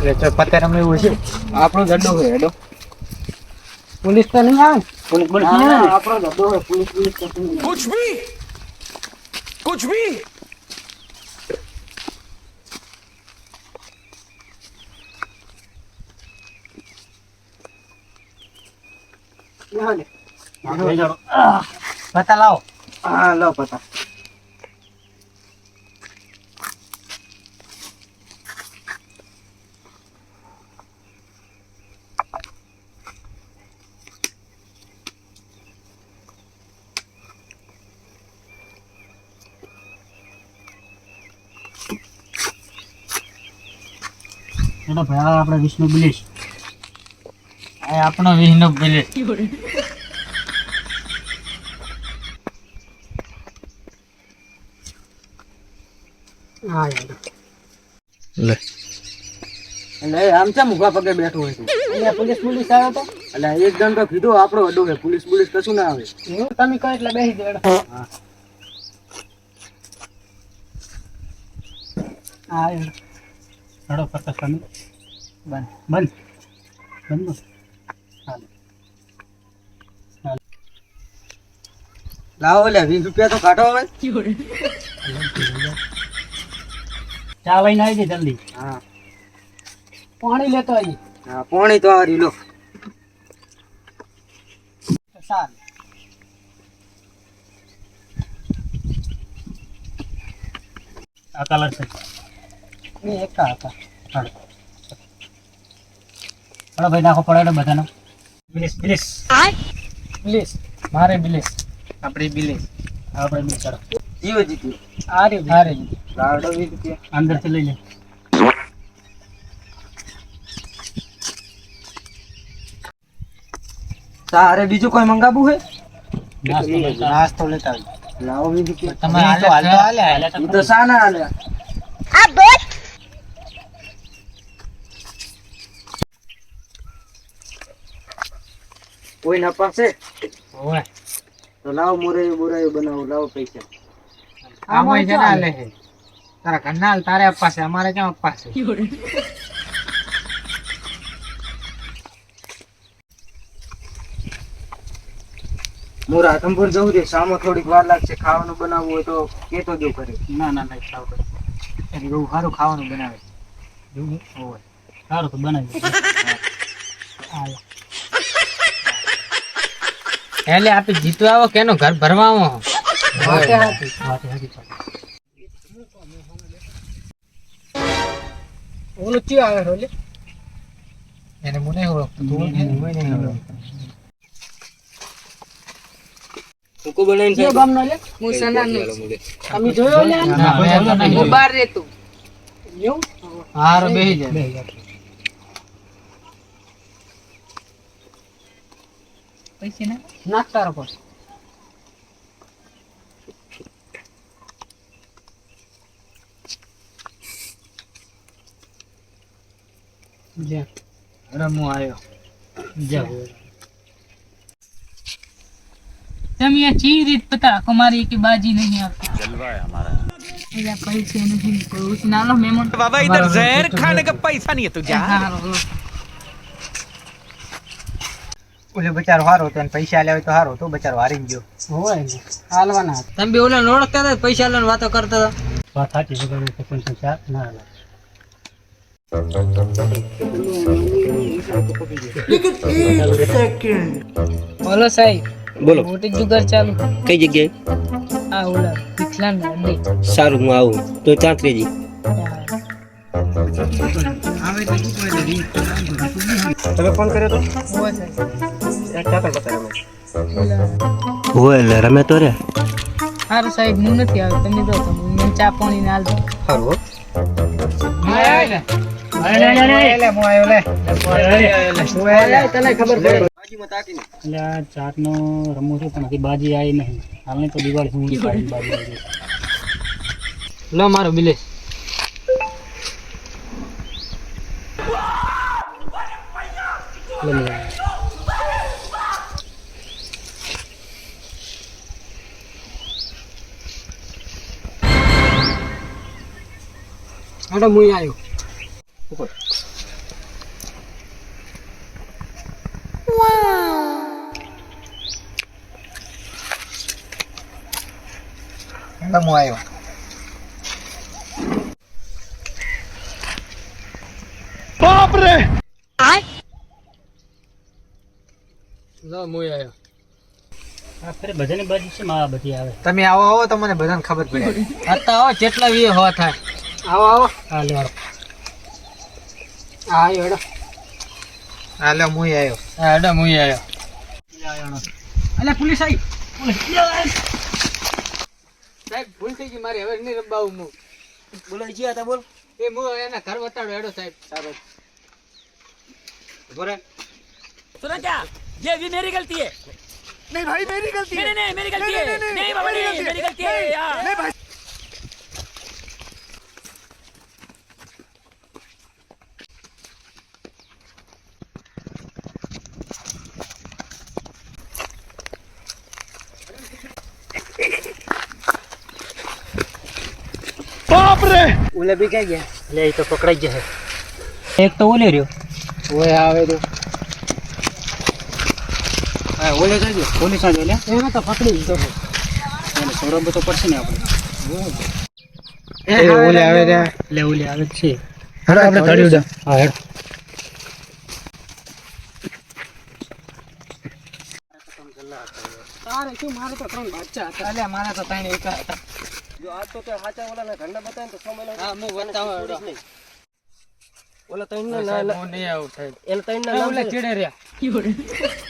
પત્તે રમે એવું છે. આપણો ગડ્ડો હોય હેડો પોલીસ તો નહીં આવે? પોલીસ પોલીસ આપણો ગડ્ડો હોય પોલીસ પોલીસ કુછ ભી કુછ ભી પતા લાવો હા લો. પતા એનો ભાઈ આપણે વિષ્ણુ બિલેશ. આ આપણો વિષ્ણુ બિલેશ. હા લે. એટલે આમ છે મુખા પગે બેઠો હોય છે? અહીંયા પોલીસ પોલીસ આવ્યો તો? એટલે એક જણ તો કીધું આપણો અડ્ડો છે. પોલીસ પોલીસ કશું ના આવે. તમે કહો એટલે બેસી દો હા. હા હેડો. હેડો તમે બંધ બંધ બંધ. લાવો લે વીસ રૂપિયા તો કાઢો હવે. ચા લઈને આવી જાય જલ્દી. હા. પાણી લેતો આવી હા પોણી તો હારી લો. સારું. આ કલર છે. એ એક હતા. હાલો. હાલો ભાઈ નાખો પડાડો બધાનો. બિલેસ બિલેસ બિલેસ મારે બિલેસ આપણે બિલેસ આપણે બિલેસ ચાલો. જીવો જીત્યો આ રે આ રે વીસ રૂપિયા અંદરથી લઈ લે. તારે બીજું કોઈ મંગાવવું હે? નાસ્તો લેતા લાવો રૂપિયા તમારે હાલો હાલો હાલે હાલે તો સાના હાલે કોઈ ના પાસે? ઓય તો લાવો મોરાયું બોરાયું બનાવો લાવો પૈસા. આમાં છે ને તારા ઘરના હાલ તારે આપવા છે અમારે ક્યાં આપવા છે? મોરા આથમપુર જવું છે સામો થોડીક વાર લાગશે. ખાવાનું બનાવવું હોય તો કેતો જો કરે ના ના ના ખાવ કરે બહુ સારું ખાવાનું બનાવે. જોવું હોય. સારું તો બનાવી. એટલે આપણે જીતવા આવો કેનો ઘર ભરવા આવો વાતે હાથી. વાતે હાથી ચાલો. ઓલું ચિયો આવે છે, એને મને ઓળખતો તું મને ઓળખતો. સૂકું બનાવીને કયો ગામનો લે? તમે જોયો લે ના, મેં તો નહીં જોયું. બાર રહેતું. એવું? હારો બેહી જાય બે જા. નાખ તારો પર. જા. રમો આવ્યો જા. તમે આ ચી રીત પતા અમારી એક બાજી નહીં આપતી એટલે પૈસે નહીં કોઈ નાનો મહેમાન बाबा इधर जहर खाने का पैसा नहीं है तुझे હારો ઓલો બચારો હારો હતો ને પૈસા લેવાય તો હારો તો બચારો હારી ગયો. હોય ને. હાલવાના તમે બે ઓલા ઓળખતા હતા પૈસા લઈને વાતો કરતા હતા? વાત સાચી છે ગમે તે પણ ચાર ના હાલે. બોલો સાહેબ બોલો. મોટી જુગાર ચાલુ. કઈ જગ્યાએ? આ ઓલા વિકલાંગ અડ્ડે સારું હું આવું. તો ચાંત્રીજી તમે ફોન કર્યો તો? હોય એટલે રમે તો રે. સારું સાહેબ હું નથી આવ્યો. તમે દો તો મને ચા પાણી ના દો સારું હો. તને ખબર પડે. બાજીમાં તાકીને એટલે આ ચાટનો રમવું છે પણ હજી બાજી આવી નહીં. હાલને તો દિવાળી બાજી લો મારો બિલેશ લે. હાડો હું આવ્યો. હાડો હું આવ્યો. બાપ છે મારા બધી આવે. તમે આવો આવો તમને બધાને ખબર પડી. હતા આવો જેટલા વી હો થાય. આવો આવો હા લે વાળો હા આવ્યો હેડો હાલો હું આવ્યો હા હેડો હું આવ્યો અલે પોલીસ આવી સાહેબ ભૂલ થઈ ગઈ મારી હવે નહીં રબાવું હું બોલો જી હતા બોલ એ હું એના ઘર વતાડો હેડો સાહેબ સાહેબ બોલે सुना क्या ये भी मेरी गलती है नहीं भाई मेरी गलती है नहीं नहीं मेरी गलती है नहीं बाबा नहीं मेरी गलती है यार ઓલે બી ક્યાં ગયા? લે એ તો પકડાઈ જશે એક તો ઓલે રહ્યો. ઓય આવે તો. હા ઓલે જજો પોલીસ આજો લે એને તો પકડી લીધો. એને સોરંબ તો પડશે ને આપણે. ઓલે આવે રે લે. ઓલે આવે છે. હેડો આપણે ધડ્યું દે હા હેડ. તારે શું મારે તો ત્રણ બાચ્ચા હતા. અલ્યા મારે તો ત્રણ એકા હતા. જો આજ તો તે સાચા ઓલા ઘંડા બતાવે તો સમય હા હું બતાવો ઓલા ત્રણ ના સાહેબ એના ત્રણ એ ઓલે ચીડે રહ્યા.